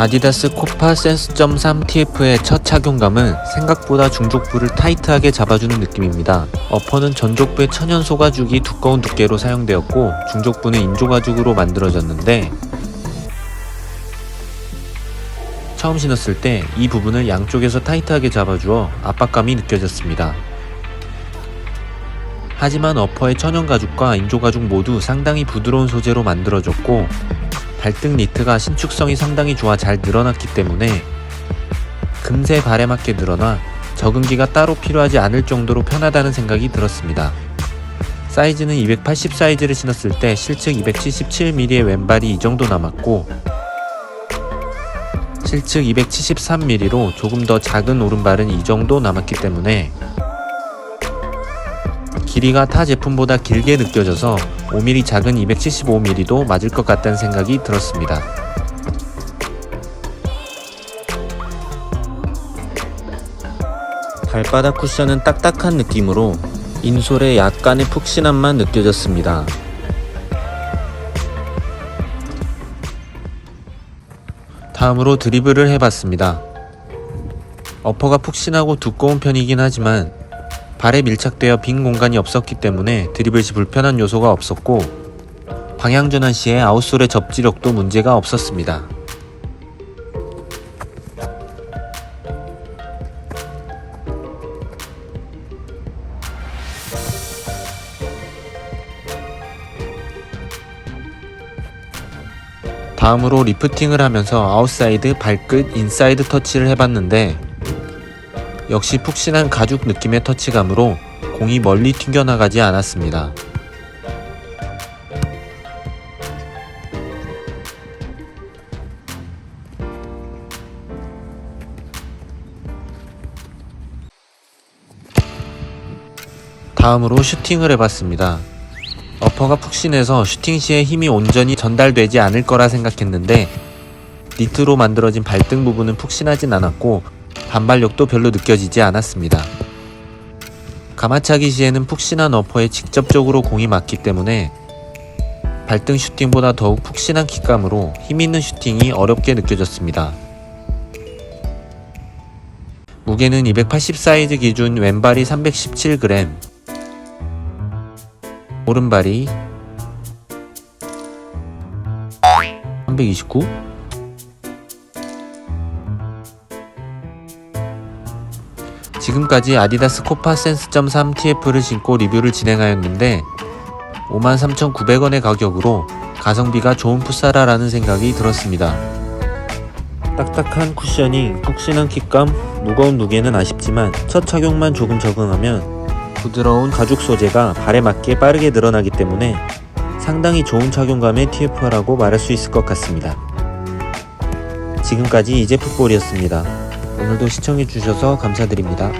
아디다스 코파 센스.3 TF의 첫 착용감은 생각보다 중족부를 타이트하게 잡아주는 느낌입니다. 어퍼는 전족부의 천연 소가죽이 두꺼운 두께로 사용되었고 중족부는 인조가죽으로 만들어졌는데 처음 신었을 때 이 부분을 양쪽에서 타이트하게 잡아주어 압박감이 느껴졌습니다. 하지만 어퍼의 천연 가죽과 인조 가죽 모두 상당히 부드러운 소재로 만들어졌고 발등 니트가 신축성이 상당히 좋아 잘 늘어났기 때문에 금세 발에 맞게 늘어나 적응기가 따로 필요하지 않을 정도로 편하다는 생각이 들었습니다. 사이즈는 280 사이즈를 신었을 때 실측 277mm의 왼발이 이 정도 남았고 실측 273mm로 조금 더 작은 오른발은 이 정도 남았기 때문에 길이가 타 제품보다 길게 느껴져서 5mm 작은 275mm도 맞을 것 같다는 생각이 들었습니다. 발바닥 쿠션은 딱딱한 느낌으로 인솔에 약간의 푹신함만 느껴졌습니다. 다음으로 드리블을 해봤습니다. 어퍼가 푹신하고 두꺼운 편이긴 하지만 발에 밀착되어 빈 공간이 없었기 때문에 드리블 시 불편한 요소가 없었고 방향 전환 시에 아웃솔의 접지력도 문제가 없었습니다. 다음으로 리프팅을 하면서 아웃사이드, 발끝, 인사이드 터치를 해봤는데 역시 푹신한 가죽 느낌의 터치감으로 공이 멀리 튕겨나가지 않았습니다. 다음으로 슈팅을 해봤습니다. 어퍼가 푹신해서 슈팅 시에 힘이 온전히 전달되지 않을 거라 생각했는데 니트로 만들어진 발등 부분은 푹신하진 않았고 반발력도 별로 느껴지지 않았습니다. 가마차기 시에는 푹신한 어퍼에 직접적으로 공이 맞기 때문에 발등 슈팅보다 더욱 푹신한 킥감으로 힘있는 슈팅이 어렵게 느껴졌습니다. 무게는 280 사이즈 기준 왼발이 317g, 오른발이 329? 지금까지 아디다스 코파 센스.3 TF를 신고 리뷰를 진행하였는데 53,900원의 가격으로 가성비가 좋은 풋사라라는 생각이 들었습니다. 딱딱한 쿠셔닝, 푹신한 킥감, 무거운 무게는 아쉽지만 첫 착용만 조금 적응하면 부드러운 가죽 소재가 발에 맞게 빠르게 늘어나기 때문에 상당히 좋은 착용감의 TF라고 말할 수 있을 것 같습니다. 지금까지 이제 풋볼이었습니다. 오늘도 시청해주셔서 감사드립니다.